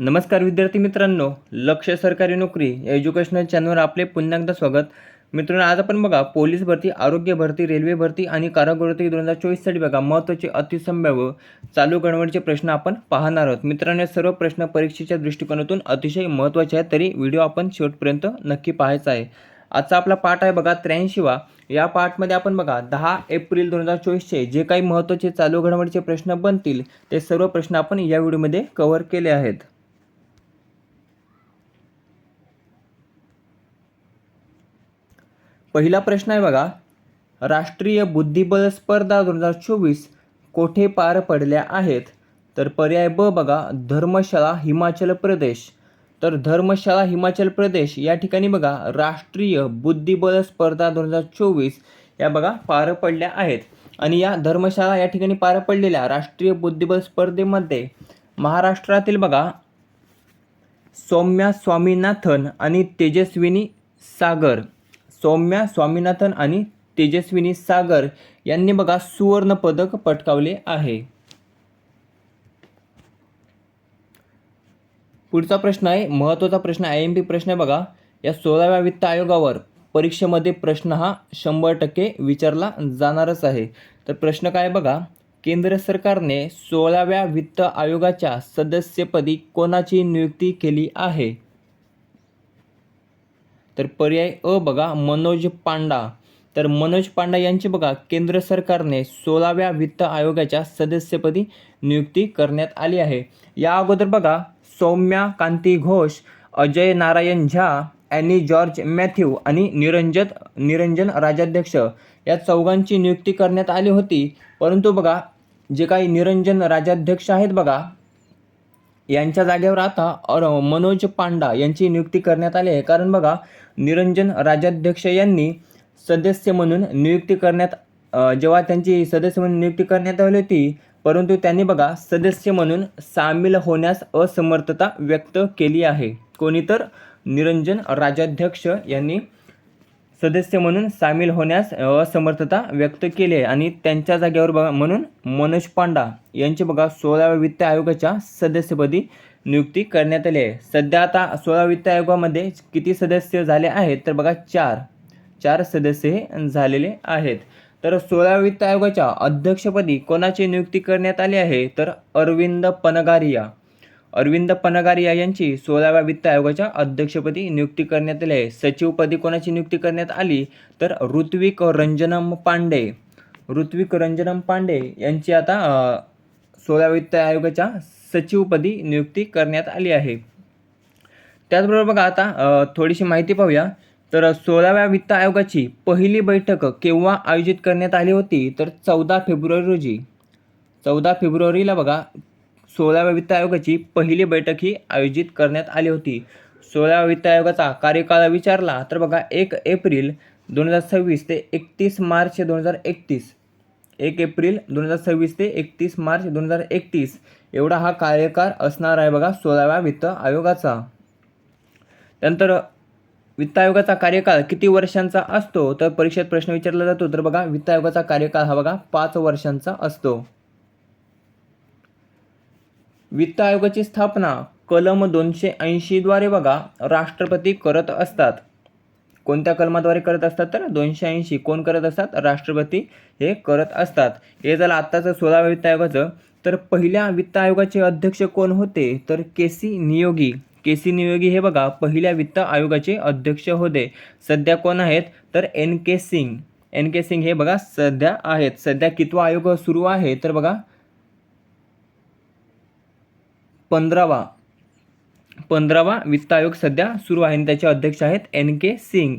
नमस्कार विद्यार्थी मित्रांनो लक्ष सरकारी नोकरी या एज्युकेशनल चॅनलवर आपले पुन्हा एकदा स्वागत. मित्रांनो आज आपण बघा पोलीस भरती आरोग्य भरती रेल्वे भरती आणि कारागृहती दोन हजार चोवीससाठी बघा महत्त्वाचे अतिसंभाव्य चालू घडवडीचे प्रश्न आपण पाहणार आहोत. मित्रांनो हे सर्व प्रश्न परीक्षेच्या दृष्टिकोनातून अतिशय महत्त्वाचे आहेत तरी व्हिडिओ आपण शेवटपर्यंत नक्की पाहायचा आहे. आजचा आपला पाठ आहे बघा त्र्याऐंशीवा. या पाठमध्ये आपण बघा दहा एप्रिल दोन हजार चोवीसचे जे काही महत्त्वाचे चालू घडामोडीचे प्रश्न बनतील ते सर्व प्रश्न आपण या व्हिडिओमध्ये कव्हर केले आहेत. पहिला प्रश्न आहे बघा. राष्ट्रीय बुद्धिबळ स्पर्धा दोन हजार चोवीस कोठे पार पडल्या आहेत? तर पर्याय ब बघा धर्मशाळा हिमाचल प्रदेश. तर धर्मशाळा हिमाचल प्रदेश या ठिकाणी बघा राष्ट्रीय बुद्धिबळ स्पर्धा दोन हजार चोवीस या बघा पार पडल्या आहेत. आणि या धर्मशाळा या ठिकाणी पार पडलेल्या राष्ट्रीय बुद्धिबळ स्पर्धेमध्ये महाराष्ट्रातील बघा सौम्या स्वामीनाथन आणि तेजस्विनी सागर. सौम्या स्वामीनाथन आणि तेजस्विनी सागर यांनी बघा सुवर्ण पदक पटकावले आहे. पुढचा प्रश्न आहे महत्त्वाचा प्रश्न आय एम पी प्रश्न आहे बघा. या सोळाव्या वित्त आयोगावर परीक्षेमध्ये प्रश्न हा शंभर टक्के विचारला जाणारच आहे. तर प्रश्न काय बघा केंद्र सरकारने सोळाव्या वित्त आयोगाच्या सदस्यपदी कोणाची नियुक्ती केली आहे? तर पर्याय अ बघा मनोज पांडा. तर मनोज पांडा यांची बघा केंद्र सरकारने सोळाव्या वित्त आयोगाच्या सदस्यपदी नियुक्ती करण्यात आली आहे. या अगोदर बघा सौम्या कांती Ghosh Ajay Narayan Jha Annie George Matthew आणि निरंजन निरंजन राजाध्यक्ष या चौघांची नियुक्ती करण्यात आली होती. परंतु बघा जे काही निरंजन राजाध्यक्ष आहेत बघा यांच्या जागेवर आता मनोज पांडा यांची नियुक्ती करण्यात आली आहे. कारण बघा निरंजन राजाध्यक्ष यांनी सदस्य म्हणून नियुक्ती करण्यात जेव्हा त्यांची सदस्य म्हणून नियुक्ती करण्यात आली होती परंतु त्यांनी बघा सदस्य म्हणून सामील होण्यास असमर्थता व्यक्त केली आहे. कोणी तर निरंजन राजाध्यक्ष यांनी सदस्य म्हणून सामील होण्यास असमर्थता व्यक्त केली आहे. आणि त्यांच्या जागेवर बघा म्हणून मनोज पांडा यांची बघा सोळाव्या वित्त आयोगाच्या सदस्यपदी नियुक्ती करण्यात आली आहे. सध्या आता सोळा वित्त आयोगामध्ये किती सदस्य झाले आहेत? तर बघा चार. चार सदस्य हे झालेले आहेत. तर सोळा वित्त आयोगाच्या अध्यक्षपदी कोणाची नियुक्ती करण्यात आली आहे? तर अरविंद पनगारिया. अरविंद पनगारिया यांची सोळाव्या वित्त आयोगाच्या अध्यक्षपदी नियुक्ती करण्यात आली आहे. सचिवपदी कोणाची नियुक्ती करण्यात आली? तर ऋत्विक रंजनम पांडे. ऋत्विक रंजनम पांडे यांची आता सोळाव्या वित्त आयोगाच्या सचिवपदी नियुक्ती करण्यात आली आहे. त्याचबरोबर बघा आता थोडीशी माहिती पाहूया. तर सोळाव्या वित्त आयोगाची पहिली बैठक केव्हा आयोजित करण्यात आली होती? तर चौदा फेब्रुवारी रोजी. चौदा फेब्रुवारीला बघा सोळाव्या वित्त आयोगाची पहिली बैठक ही आयोजित करण्यात आली होती. सोळाव्या वित्त आयोगाचा कार्यकाळ विचारला तर बघा एक एप्रिल दोन हजार सव्वीस ते एकतीस मार्च दोन हजार एकतीस. एक एप्रिल दोन हजार सव्वीस ते एकतीस मार्च दोन हजार एकतीस. एवढा हा कार्यकाळ असणार आहे बघा सोळाव्या वित्त आयोगाचा. त्यानंतर वित्त आयोगाचा कार्यकाळ किती वर्षांचा असतो? तर परीक्षेत प्रश्न विचारला जातो तर बघा वित्त आयोगाचा कार्यकाळ हा बघा पाच वर्षांचा असतो. वित्त आयोगाची स्थापना कलम दोनशे ऐंशीद्वारे बघा राष्ट्रपती करत असतात. कोणत्या कलमाद्वारे करत असतात तर? दोनशे ऐंशी. कोण करत असतात? राष्ट्रपती हे करत असतात. हे झालं आत्ताचं सोळाव्या वित्त आयोगाचं. तर पहिल्या वित्त आयोगाचे अध्यक्ष कोण होते? तर K C Niyogi. K C Niyogi हे बघा पहिल्या वित्त आयोगाचे अध्यक्ष होते. सध्या कोण आहेत? तर N K Singh. N K Singh हे बघा सध्या आहेत. सध्या कितवा आयोग सुरू आहे? तर बघा पंधरावा. पंधरावा वित्त आयोग सध्या सुरू आहे आणि त्याचे अध्यक्ष आहेत एन के सिंग.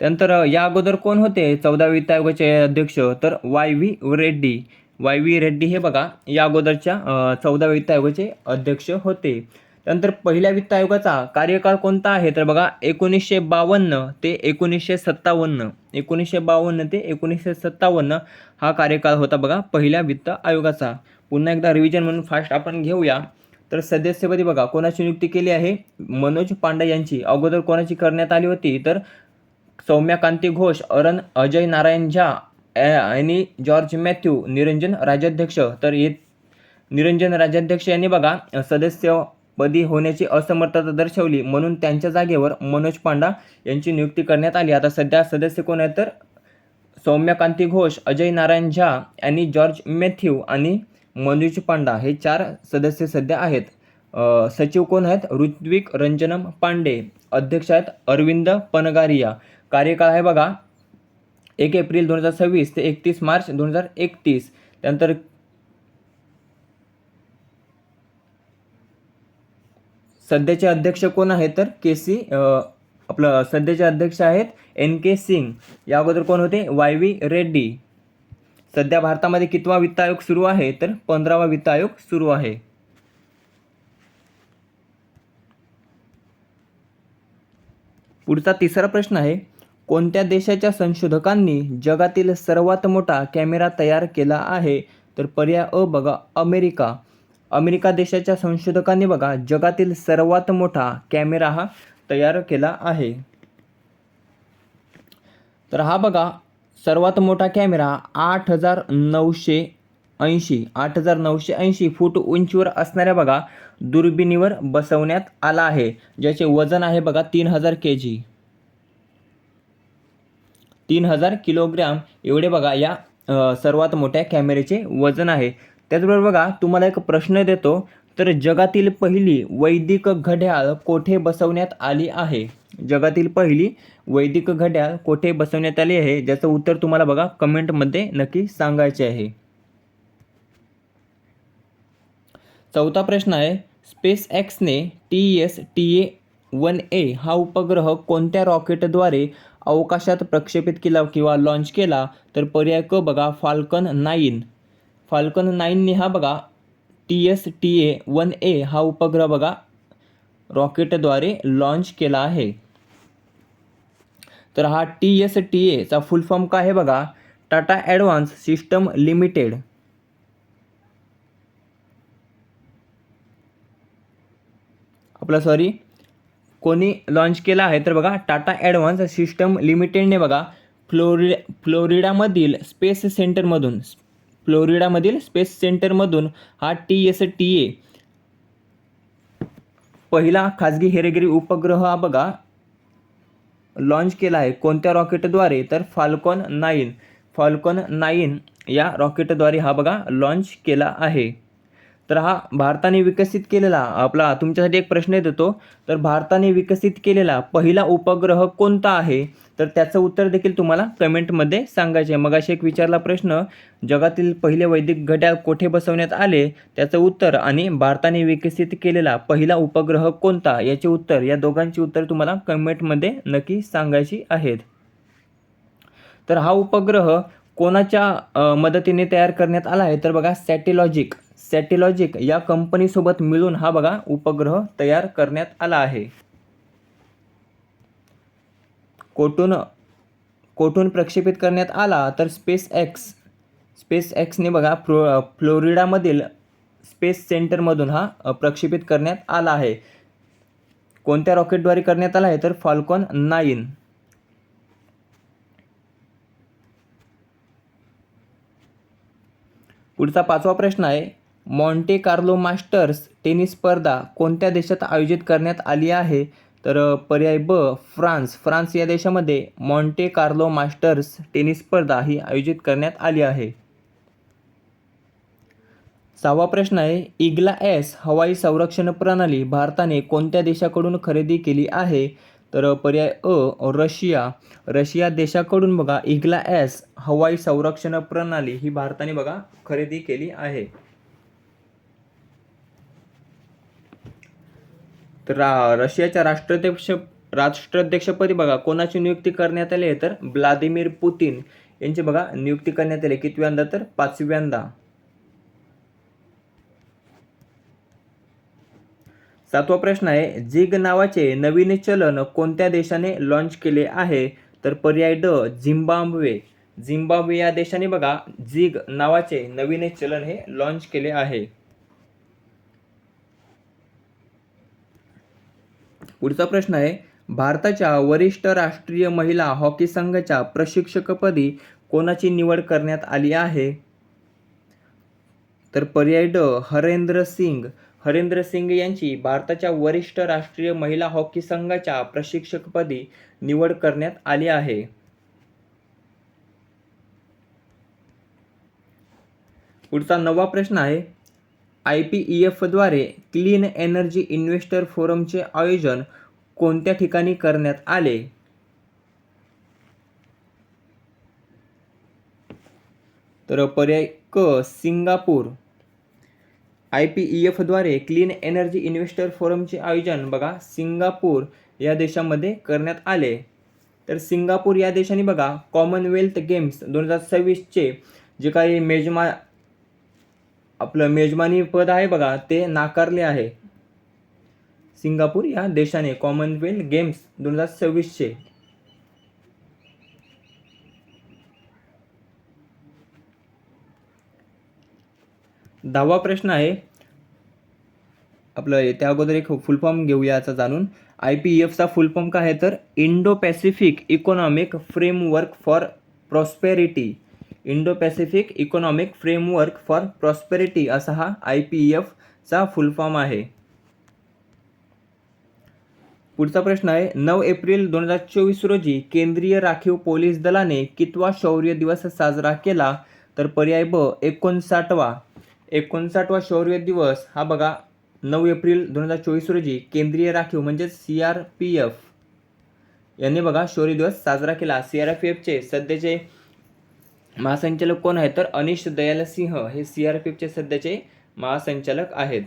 त्यानंतर या अगोदर कोण होते? चौदा वित्त आयोगाचे अध्यक्ष तर Y V Reddy. Y V Reddy हे बघा या अगोदरच्या चौदाव्या चौदा वित्त आयोगाचे अध्यक्ष होते. त्यानंतर पहिल्या वित्त आयोगाचा कार्यकाळ कोणता आहे? तर बघा एकोणीसशे बावन्न ते एकोणीसशे सत्तावन्न. एकोणीसशे बावन्न ते एकोणीसशे सत्तावन्न हा कार्यकाळ होता बघा पहिल्या वित्त आयोगाचा. पुन्हा एकदा रिव्हिजन म्हणून फास्ट आपण घेऊया. तर सदस्यपदी बघा कोणाची नियुक्ती केली आहे? मनोज पांडे यांची. अगोदर कोणाची करण्यात आली होती? तर सौम्या कांती घोष अरण अजय नारायण झा आणि जॉर्ज मॅथ्यू निरंजन राज्याध्यक्ष तर हे निरंजन राज्याध्यक्ष यांनी बघा सदस्यपदी होण्याची असमर्थता दर्शवली. म्हणून त्यांच्या जागेवर मनोज पांडा यांची नियुक्ती करण्यात आली. आता सध्या सदस्य कोण आहेत? तर सौम्यकांती घोष अजय नारायण झा आणि जॉर्ज मॅथ्यू आणि मनोज पांडा हे चार सदस्य सध्या आहेत. सचिव कोण आहेत? ऋत्विक रंजनम पांडे. अध्यक्ष आहेत अरविंद पनगारिया. कार्यकाळ आहे बघा एक एप्रिल दोन हजार सव्वीस ते एकतीस मार्च दोन हजार एकतीस. त्यानंतर सध्याचे अध्यक्ष कोण आहेत तर? के सी आपलं सध्याचे अध्यक्ष आहेत एन के सिंग. या अगोदर कोण होते? Y V Reddy. सध्या भारतामध्ये कितवा वित्त आयोग सुरू आहे? तर पंधरावा वित्त आयोग सुरू आहे. पुढचा तिसरा प्रश्न आहे कोणत्या देशाच्या संशोधकांनी जगातील सर्वात मोठा कॅमेरा तयार केला आहे? तर पर्याय अ बघा अमेरिका. अमेरिका देशाच्या संशोधकांनी बघा जगातील सर्वात मोठा कॅमेरा हा तयार केला आहे. तर हा बघा सर्वात मोठा कॅमेरा आठ हजार नऊशे ऐंशी आठ हजार नऊशे ऐंशी फूट उंचीवर असणाऱ्या बघा दुर्बिणीवर बसवण्यात आला आहे ज्याचे वजन आहे बघा तीन हजार के जी तीन हजार किलोग्रॅम एवढे बघा या सर्वात मोठ्या कॅमेऱ्याचे वजन आहे. त्याचबरोबर बघा तुम्हाला एक प्रश्न देतो तर जगातील पहिली वैदिक घड्याळ कोठे बसवण्यात आली आहे? जगातील पहिली वैदिक घड्याळ कोठे बसवण्यात आली आहे? ज्याचं उत्तर तुम्हाला बघा कमेंटमध्ये नक्की सांगायचे आहे. चौथा प्रश्न आहे space एक्सने T S T A one A हा उपग्रह कोणत्या रॉकेटद्वारे अवकाशात प्रक्षेपित केला किंवा लॉन्च केला? तर पर्याय क बघा फाल्कन नाईन फाल्कन नाईनने हा बघा T S T A one A हा उपग्रह बघा रॉकेटद्वारे लॉन्च केला आहे. तर हा टी एस टी एचा फुल फॉर्म काय आहे बघा? Tata advance system limited. आपला सॉरी कोणी लॉन्च केला आहे तर बघा टाटा ॲडव्हान्स सिस्टम लिमिटेडने बघा फ्लोरि फ्लोरिडामधील स्पेस सेंटरमधून फ्लोरिडामधील स्पेस सेंटरमधून हा टी एस टी ए. पहिला खाजगी हेरेगिरी उपग्रह हा बघा लॉन्च केला आहे. कोणत्या रॉकेटद्वारे? तर फाल्कॉन नाईन. फाल्कॉन नाईन या रॉकेटद्वारे हा बघा लॉन्च केला आहे. तर हा भारताने विकसित केलेला आपला तुमच्यासाठी एक प्रश्न येत होतो तर भारताने विकसित केलेला पहिला उपग्रह कोणता आहे? तर त्याचं उत्तर देखील तुम्हाला कमेंटमध्ये सांगायचे आहे. मगाशी एक विचारला प्रश्न जगातील पहिले वैदिक घड्याळ कोठे बसवण्यात आले? त्याचं उत्तर आणि भारताने विकसित केलेला पहिला उपग्रह कोणता? याचे उत्तर या दोघांची उत्तर तुम्हाला कमेंटमध्ये नक्की सांगायची आहेत. तर हा उपग्रह कोणाच्या मदतीने तयार करण्यात आला आहे? तर बघा सॅटेलॉजिक. सॅटेलॉजिक या कंपनीसोबत मिळून हा बघा उपग्रह तयार करण्यात आला आहे. कोठून कोठून प्रक्षेपित करण्यात आला तर स्पेस एक्स स्पेस एक्सने बघा फ्लो फ्लोरिडामधील स्पेस सेंटरमधून हा प्रक्षेपित करण्यात आला आहे. कोणत्या रॉकेटद्वारे करण्यात आला आहे तर फाल्कॉन नाईन. पुढचा पाचवा प्रश्न आहे मॉन्टे कार्लो मास्टर्स टेनिस स्पर्धा कोणत्या देशात आयोजित करण्यात आली आहे? तर पर्याय ब फ्रान्स. फ्रान्स या देशामध्ये मॉन्टे कार्लो मास्टर्स टेनिस स्पर्धा ही आयोजित करण्यात आली आहे. सहावा प्रश्न आहे इग्ला एस हवाई संरक्षण प्रणाली भारताने कोणत्या देशाकडून खरेदी केली आहे? तर पर्याय अ रशिया. रशिया देशाकडून बघा इग्ला एस हवाई संरक्षण प्रणाली ही भारताने बघा खरेदी केली आहे. तर रा रशियाच्या राष्ट्राध्यक्ष राष्ट्राध्यक्षपदी बघा कोणाची नियुक्ती करण्यात आली आहे तर? Vladimir Putin. यांची बघा नियुक्ती करण्यात आली. कितव्यांदा तर? पाचव्यांदा. सातवा प्रश्न आहे जिग नावाचे नवीन चलन कोणत्या देशाने लॉन्च केले आहे? तर पर्याय ड झिम्बाब्वे. झिम्बाब्वे या देशाने बघा जिग नावाचे नवीन चलन हे लॉन्च केले आहे. पुढचा प्रश्न आहे भारताच्या वरिष्ठ राष्ट्रीय महिला हॉकी संघाच्या प्रशिक्षकपदी कोणाची निवड करण्यात आली आहे? तर पर्याय ड हरेंद्र सिंग. हरेंद्र सिंग यांची भारताच्या वरिष्ठ राष्ट्रीय महिला हॉकी संघाच्या प्रशिक्षकपदी निवड करण्यात आली आहे. पुढचा नवा प्रश्न आहे आय पी ई एफद्वारे क्लीन एनर्जी इन्व्हेस्टर फोरमचे आयोजन कोणत्या ठिकाणी करण्यात आले? तर पर्याय क सिंगापूर. आय पी ई एफद्वारे क्लीन एनर्जी इन्व्हेस्टर फोरमचे आयोजन बघा सिंगापूर या देशामध्ये करण्यात आले. तर सिंगापूर या देशाने बघा कॉमनवेल्थ गेम्स दोन हजार सव्वीसचे जे काही मेजमा आपलं मेजमानी पद आहे बघा ते नाकारले आहे. सिंगापूर या देशाने कॉमनवेल्थ गेम्स दोन हजार सव्वीसचे. दहावा प्रश्न आहे. आपलं त्या अगोदर एक फुल फॉर्म घेऊया याचा जाणून. आय पी एफचा फुल फॉर्म काय आहे तर Indo Pacific economic framework for prosperity Indo Pacific economic framework for prosperity असा हा आय पी एफचा फुल फॉर्म आहे. पुढचा प्रश्न आहे नऊ एप्रिल दोन हजार चोवीस रोजी केंद्रीय राखीव पोलीस दलाने कितवा शौर्य दिवस साजरा केला? तर पर्याय ब एकोणसाठवा. एकोणसाठवा शौर्य दिवस हा बघा नऊ एप्रिल दोन हजार चोवीस रोजी केंद्रीय राखीव म्हणजेच सी आर पी एफ. यांनी बघा शौर्य दिवस साजरा केला. सी आर पी एफचे सध्याचे महासंचालक कोण आहेत? तर अनिश दयाल सिंह हे सी आर पी एफचे सध्याचे महासंचालक आहेत.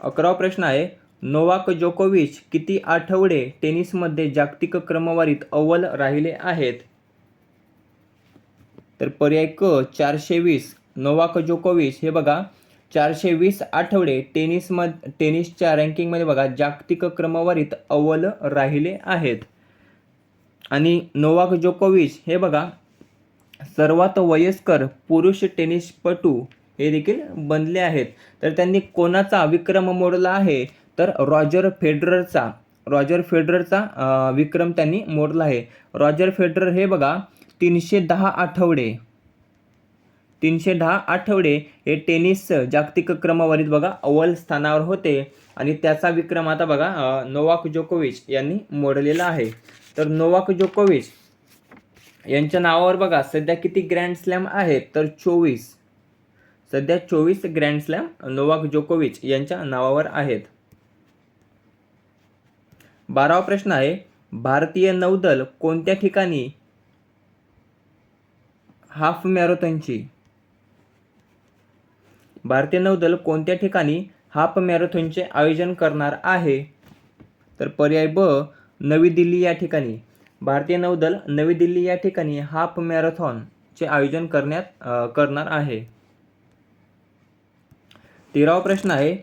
अकरावा प्रश्न आहे नोवाक जोकोविच किती आठवडे टेनिसमध्ये जागतिक क्रमवारीत अव्वल राहिले आहेत? तर पर्याय क चारशे वीस नोवाक जोकोविच हे बघा चारशे वीस आठवडे टेनिसम टेनिसच्या रँकिंगमध्ये बघा जागतिक क्रमवारीत अव्वल राहिले आहेत. आणि नोवाक जोकोविच हे बघा सर्वात वयस्कर पुरुष टेनिसपटू हे देखील बनले आहेत. तर त्यांनी कोणाचा विक्रम मोडला आहे? तर रॉजर फेडररचा रॉजर फेडररचा विक्रम त्यांनी मोडला आहे. रॉजर फेडरर हे बघा तीनशे दहा आठवडे तीनशे दहा आठवडे हे टेनिस जागतिक क्रमवारीत बघा अव्वल स्थानावर होते. आणि त्याचा विक्रम आता बघा नोवाक जोकोविच यांनी मोडलेला आहे. तर नोवाक जोकोविच यांच्या नावावर बघा सध्या किती ग्रँड स्लॅम आहेत? तर चोवीस. सध्या चोवीस ग्रँड स्लॅम नोवाक जोकोविच यांच्या नावावर आहेत. बारावा प्रश्न आहे भारतीय नौदल कोणत्या ठिकाणी हाफ मॅरेथॉनची? भारतीय नौदल कोणत्या ठिकाणी हाफ मॅरेथॉनचे आयोजन करणार आहे? तर पर्याय ब नवी दिल्ली या ठिकाणी. भारतीय नौदल नवी दिल्ली या ठिकाणी हाफ मॅरेथॉनचे आयोजन करण्यात करणार आहे. तेरावा प्रश्न आहे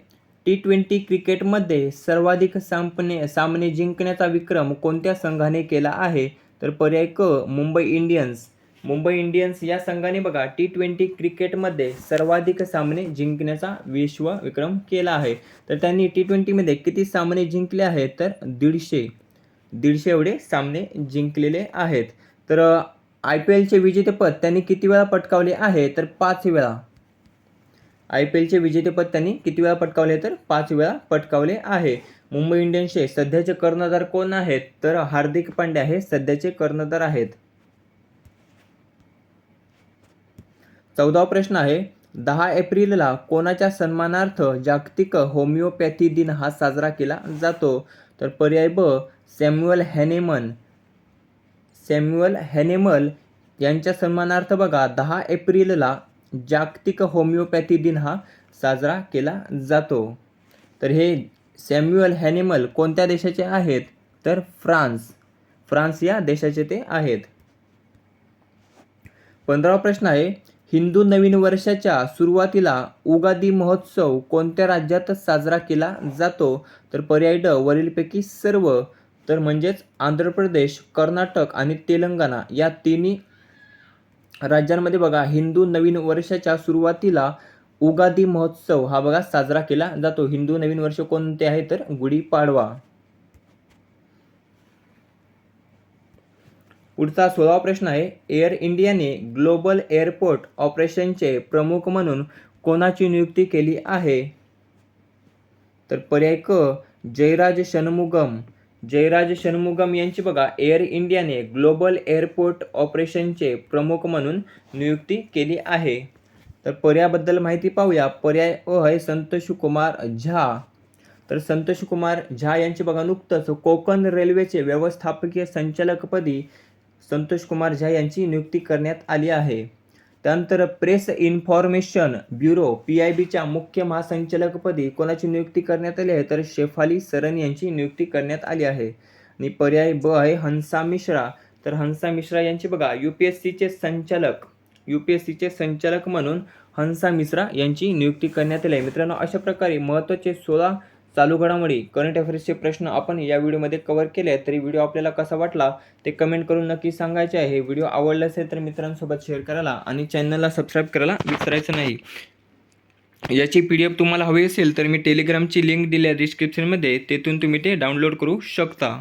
टी ट्वेंटी क्रिकेटमध्ये सर्वाधिक सामने सामने जिंकण्याचा विक्रम कोणत्या संघाने केला आहे? तर पर्याय क मुंबई इंडियन्स. मुंबई इंडियन्स या संघाने बघा टी ट्वेंटी क्रिकेटमध्ये सर्वाधिक सामने जिंकण्याचा विश्व विक्रम केला आहे. तर त्यांनी टी ट्वेंटीमध्ये किती सामने जिंकले आहेत? तर दीडशे. दीडशे एवढे सामने जिंकलेले आहेत. तर आय पी एलचे विजेतेपद त्यांनी किती वेळा पटकावले आहे? तर पाच वेळा. आय पी एलचे विजेतेपद त्यांनी किती वेळा पटकावले? तर पाच वेळा पटकावले आहे. मुंबई इंडियन्सचे सध्याचे कर्णधार कोण आहेत? तर हार्दिक पांड्या हे सध्याचे कर्णधार आहेत. चौदावा प्रश्न आहे दहा एप्रिलला कोणाच्या सन्मानार्थ जागतिक होमिओपॅथी दिन हा साजरा केला जातो? तर पर्याय ब सॅम्युअल हॅनेमन. सॅम्युअल हॅनेमल यांच्या सन्मानार्थ बघा दहा एप्रिलला जागतिक होमिओपॅथी दिन हा साजरा केला जातो. तर हे सॅम्युअल हॅनिमल कोणत्या देशाचे आहेत? तर फ्रान्स. फ्रान्स या देशाचे ते आहेत. पंधरावा प्रश्न आहे हिंदू नवीन वर्षाच्या सुरुवातीला उगादी महोत्सव कोणत्या राज्यात साजरा केला जातो? तर पर्याय ड वरीलपैकी सर्व तर म्हणजेच आंध्र प्रदेश कर्नाटक आणि तेलंगणा या तिन्ही राज्यांमध्ये बघा हिंदू नवीन वर्षाच्या सुरुवातीला उगादी महोत्सव हा बघा साजरा केला जातो. हिंदू नवीन वर्ष कोणते आहे तर? गुढीपाडवा. पुढचा सोळावा प्रश्न आहे एअर इंडियाने ग्लोबल एअरपोर्ट ऑपरेशनचे प्रमुख म्हणून कोणाची नियुक्ती केली आहे? तर पर्याय क जयराज शनमुगम जयराज शनमुगम यांची बघा एअर इंडियाने ग्लोबल एअरपोर्ट ऑपरेशनचे प्रमुख म्हणून नियुक्ती केली आहे. तर पर्यायाबद्दल माहिती पाहूया. पर्याय अ आहे संतोष कुमार झा. तर संतोष कुमार झा यांची बघा नुकतंच कोकण रेल्वेचे व्यवस्थापकीय संचालकपदी संतोष कुमार झा यांची नियुक्ती करण्यात आली आहे. त्यानंतर press information bureau P I बीच्या मुख्य महासंचालकपदी कोणाची नियुक्ती करण्यात आली आहे? तर शेफाली सरन यांची नियुक्ती करण्यात आली आहे. आणि पर्याय ब आहे हंसा मिश्रा. तर हंसा मिश्रा यांची बघा यू पी एस सीचे संचालक यू पी एस सीचे संचालक म्हणून हंसा मिश्रा यांची नियुक्ती करण्यात आली आहे. मित्रांनो अशा प्रकारे महत्त्वाचे सोळा चालू घडामोडी करंट अफेअर्सचे प्रश्न आपण या व्हिडिओमध्ये कव्हर केले तरी व्हिडिओ आपल्याला कसा वाटला ते कमेंट करून नक्की सांगायचे आहे. व्हिडिओ आवडला असेल तर मित्रांसोबत शेअर करायला आणि चॅनलला सबस्क्राईब करायला विसरायचं नाही. याची पी डी एफ तुम्हाला हवी असेल तर मी टेलिग्रामची लिंक दिली आहे डिस्क्रिप्शनमध्ये तेथून तुम्ही ते डाउनलोड करू शकता.